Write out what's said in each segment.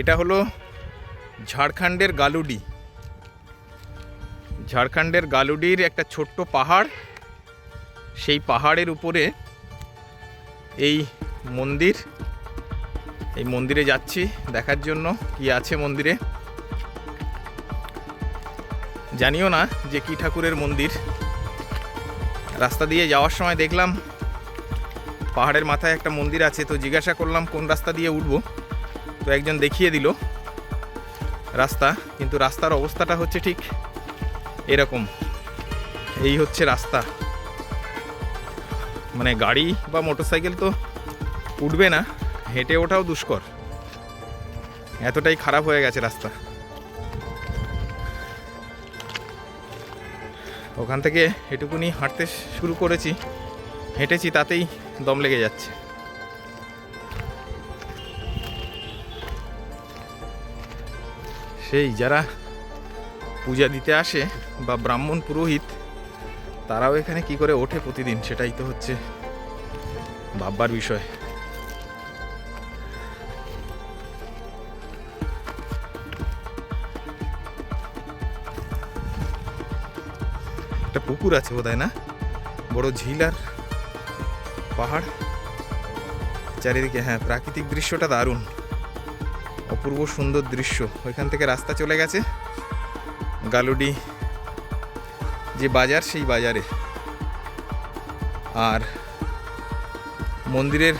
এটা হলো ঝাড়খণ্ডের গালুডি। ঝাড়খণ্ডের গালুডির একটা ছোট্ট পাহাড়। সেই পাহাড়ের উপরে এই মন্দির, এই মন্দিরে যাচ্ছি দেখার জন্য কি আছে মন্দিরে। জানিও না যে কি ঠাকুরের মন্দির। রাস্তা দিয়ে যাওয়ার সময় দেখলাম পাহাড়ের মাথায় একটা মন্দির আছে, তো জিজ্ঞাসা করলাম কোন রাস্তা দিয়ে উঠবো। তো একজন দেখিয়ে দিল রাস্তা, কিন্তু রাস্তার অবস্থাটা হচ্ছে ঠিক এরকম। এই হচ্ছে রাস্তা। মানে গাড়ি বা মোটরসাইকেল তো উঠবে না, হেঁটে ওঠাও দুষ্কর। এতটাই খারাপ হয়ে গেছে রাস্তা। ওখান থেকে এটুকুনি হাঁটতে শুরু করেছি, হেঁটেছি তাতেই দম লেগে যাচ্ছে। সেই যারা পূজা দিতে আসে বা ব্রাহ্মণ পুরোহিত, তারাও এখানে কি করে ওঠে প্রতিদিন? সেটাই তো হচ্ছে ভাববার বিষয়। একটা পুকুর আছে বোধহয়, না? বড় ঝিল আর পাহাড়। চারিদিকে হ্যাঁ প্রাকৃতিক দৃশ্যটা দারুণ। অপূর্ব সুন্দর দৃশ্য। ওইখান থেকে রাস্তা চলে গেছে। গালুডি যে বাজার, সেই বাজারে। আর মন্দিরের,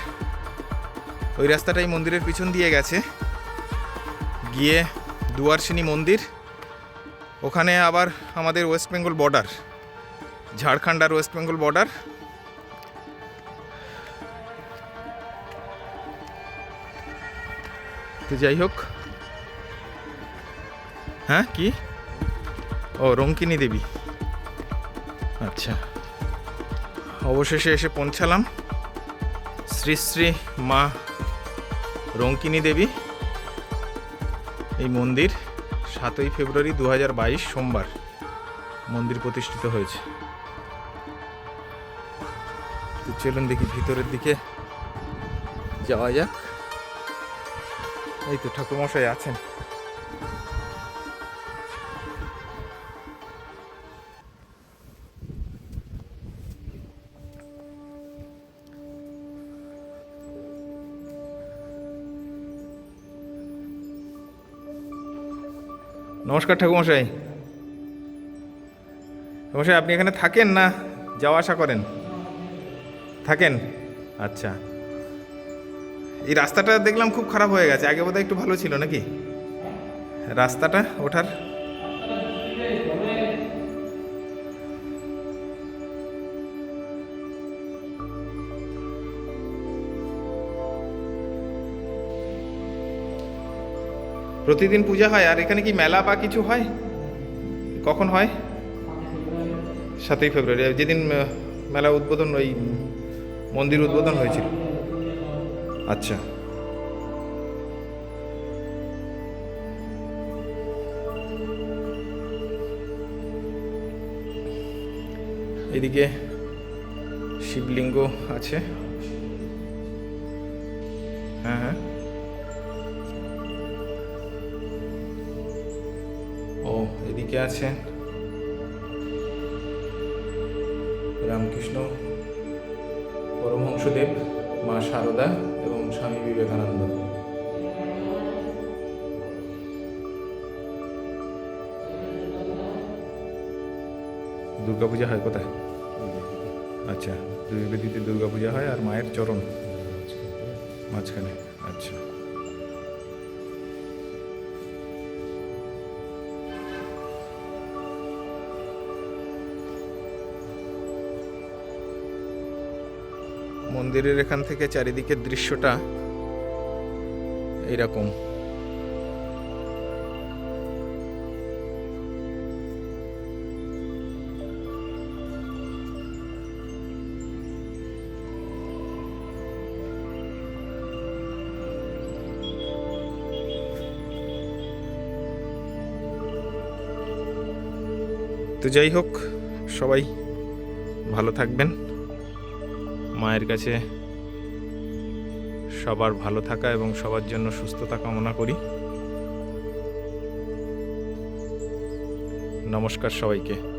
ওই রাস্তাটাই মন্দিরের পিছন দিয়ে গেছে। গিয়ে দুয়ারসিনী মন্দির। ওখানে আবার আমাদের ওয়েস্ট বেঙ্গল বর্ডার ঝাড়খণ্ড আর ওয়েস্ট বেঙ্গল বর্ডার। তো যাই হোক। হ্যাঁ কি? ও, রঙ্কিনী দেবী। আচ্ছা। অবশেষে এসে পৌঁছালাম। শ্রী শ্রী মা রঙ্কিনী দেবী। এই মন্দির সাতই ফেব্রুয়ারি দু হাজার বাইশ সোমবার মন্দির প্রতিষ্ঠিত হয়েছে। চলুন দেখি ভিতরের দিকে যাওয়া যাক। এই তো ঠাকুরমশাই আছেন। নমস্কার ঠাকুরমশাই। ঠাকুরমশাই, আপনি এখানে থাকেন না? যাওয়া আসা করেন। থাকেন? আচ্ছা। এই রাস্তাটা দেখলাম খুব খারাপ হয়ে গেছে। আগে বোধহয় একটু ভালো ছিল নাকি? রাস্তাটা ওঠার? প্রতিদিন পূজা হয়, আর এখানে কি মেলা বা কিছু হয়? কখন হয়? সাতই ফেব্রুয়ারি। যেদিন মেলা উদ্বোধন, ওই মন্দির উদ্বোধন হয়েছিল। আচ্ছা। এদিকে শিবলিঙ্গ আছে। হ্যাঁ হ্যাঁ। ও এদিকে আছে। রামকৃষ্ণ পরমহংসদেব মা শারদা এবং স্বামী বিবেকানন্দ। দুর্গাপূজা হয় কোথায়? আচ্ছা দুই দুর্গাপূজা হয় আর মায়ের চরণ। মাঝখানে আচ্ছা। মন্দিরের এখান থেকে চারিদিকের দৃশ্যটা এইরকম। তো যাই হোক সবাই ভালো থাকবেন। মায়ের কাছে সবার ভালো থাকা এবং সবার জন্য সুস্থতা কামনা করি। নমস্কার সবাইকে।